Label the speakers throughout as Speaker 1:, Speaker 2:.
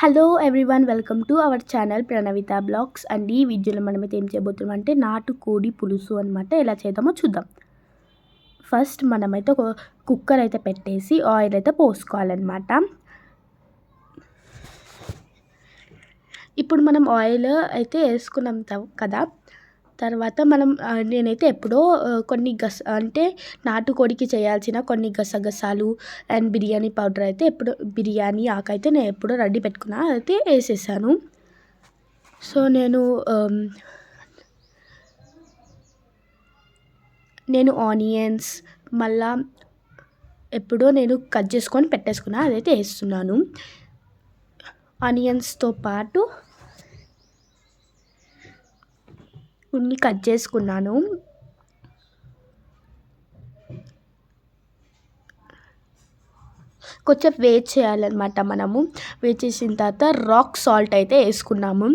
Speaker 1: Hello everyone welcome to our channel Pranavitha vlogs and ఈ వీడియోలో మనమైతే ఏం చేయబోతున్నాం అంటే నాటు కోడి పులుసు అనమాట ఎలా చేద్దామో చూద్దాం. ఫస్ట్ మనమైతే ఒక కుక్కర్ అయితే పెట్టేసి ఆయిల్ అయితే పోసుకోవాలన్నమాట. ఇప్పుడు మనం ఆయిల్ అయితే వేసుకున్నాం కదా. తర్వాత మనం నేనైతే ఎప్పుడో కొన్ని గస అంటే నాటుకోడికి చేయాల్సిన కొన్ని గసగసాలు అండ్ బిర్యానీ పౌడర్ అయితే ఎప్పుడు బిర్యానీ ఆకైతే నేను ఎప్పుడో రెడీ పెట్టుకున్నా అయితే వేసేసాను. సో నేను నేను ఆనియన్స్ మళ్ళా ఎప్పుడో నేను కట్ చేసుకొని పెట్టేసుకున్నా అదైతే వేస్తున్నాను. ఆనియన్స్తో పాటు కొన్ని కట్ చేసుకున్నాను. కొంచెం వేట్ చేయాలన్నమాట మనము. వేట్ చేసిన తర్వాత రాక్ సాల్ట్ అయితే వేసుకున్నాము.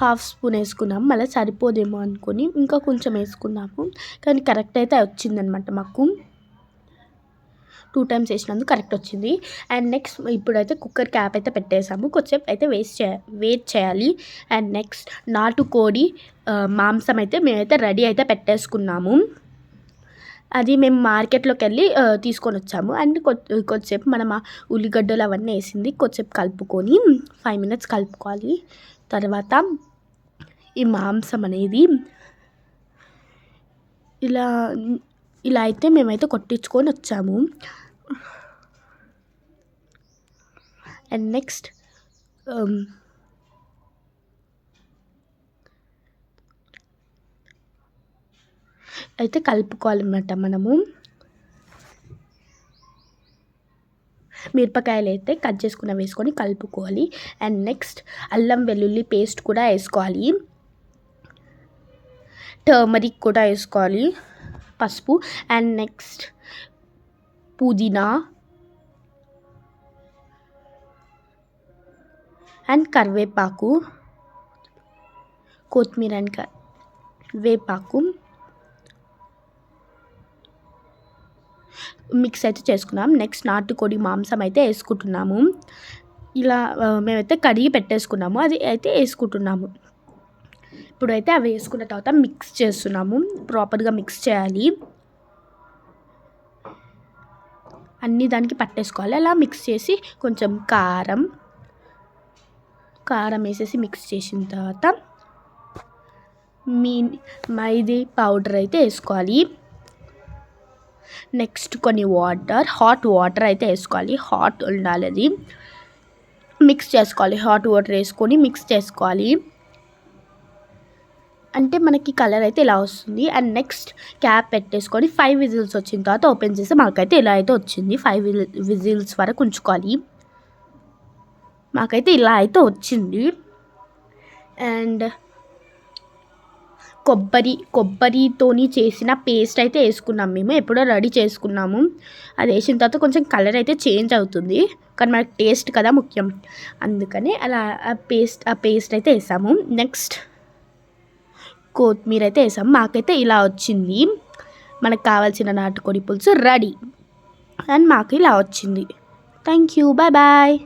Speaker 1: హాఫ్ స్పూన్ వేసుకున్నాము. మళ్ళీ సరిపోదేమో అనుకుని ఇంకా కొంచెం వేసుకున్నాము. కానీ కరెక్ట్ అయితే వచ్చిందనమాట మాకు. టూ టైమ్స్ వేసినందుకు కరెక్ట్ వచ్చింది. అండ్ నెక్స్ట్ ఇప్పుడైతే కుక్కర్ క్యాప్ అయితే పెట్టేసాము. కొద్దిసేపు అయితే వేస్ట్ చే వెయిట్ చేయాలి. అండ్ నెక్స్ట్ నాటుకోడి మాంసం అయితే మేమైతే రెడీ అయితే పెట్టేసుకున్నాము. అది మేము మార్కెట్లోకి వెళ్ళి తీసుకొని వచ్చాము. అండ్ కొద్దిసేపు మనం ఆ ఉల్లిగడ్డలు అవన్నీ వేసింది. కొద్దిసేపు కలుపుకొని ఫైవ్ మినిట్స్ కలుపుకోవాలి. తర్వాత ఈ మాంసం అనేది ఇలా ఇలా అయితే మేమైతే కొట్టించుకొని వచ్చాము. అండ్ నెక్స్ట్ um, అయితే కలుపుకోవాలన్నమాట మనము. మిరపకాయలు అయితే కట్ చేసుకున్న వేసుకొని కలుపుకోవాలి. అండ్ నెక్స్ట్ అల్లం వెల్లుల్లి పేస్ట్ కూడా వేసుకోవాలి. టర్మరిక్ కూడా వేసుకోవాలి. పసుపు. అండ్ నెక్స్ట్ పుదీనా అండ్ కరివేపాకు కొత్తిమీర అండ్ వేపాకు మిక్స్ అయితే చేసుకున్నాం. నెక్స్ట్ నాటుకోడి మాంసం అయితే వేసుకుంటున్నాము. ఇలా మేమైతే కడిగి పెట్టేసుకున్నాము. అది అయితే వేసుకుంటున్నాము. ఇప్పుడైతే అవి వేసుకున్న తర్వాత మిక్స్ చేస్తున్నాము. ప్రాపర్గా మిక్స్ చేయాలి. అన్నీ దానికి పట్టేసుకోవాలి. అలా మిక్స్ చేసి కొంచెం కారం కారం వేసేసి మిక్స్ చేసిన తర్వాత మీ మైది పౌడర్ అయితే వేసుకోవాలి. నెక్స్ట్ కొన్ని వాటర్ హాట్ వాటర్ అయితే వేసుకోవాలి. హాట్ ఉండాలి అది. మిక్స్ చేసుకోవాలి. హాట్ వాటర్ వేసుకొని మిక్స్ చేసుకోవాలి. అంటే మనకి కలర్ అయితే ఇలా వస్తుంది. అండ్ నెక్స్ట్ క్యాప్ పెట్టేసుకొని ఫైవ్ విజిల్స్ వచ్చిన తర్వాత ఓపెన్ చేస్తే మాకైతే ఇలా అయితే వచ్చింది. ఫైవ్ విజిల్స్ వరకు ఉంచుకోవాలి. మాకైతే ఇలా అయితే వచ్చింది. అండ్ కొబ్బరి కొబ్బరితోని చేసిన పేస్ట్ అయితే వేసుకున్నాం మేము. ఎప్పుడో రెడీ చేసుకున్నాము. అది వేసిన తర్వాత కొంచెం కలర్ అయితే చేంజ్ అవుతుంది. కానీ మనకి టేస్ట్ కదా ముఖ్యం. అందుకని అలా ఆ పేస్ట్ ఆ పేస్ట్ అయితే వేసాము. నెక్స్ట్ కొత్తిమీర అయితే వేసాం. మాకైతే ఇలా వచ్చింది. మనకు కావాల్సిన నాటుకోడి పులుసు రెడీ. అండ్ మాకు ఇలా వచ్చింది. Thank you bye bye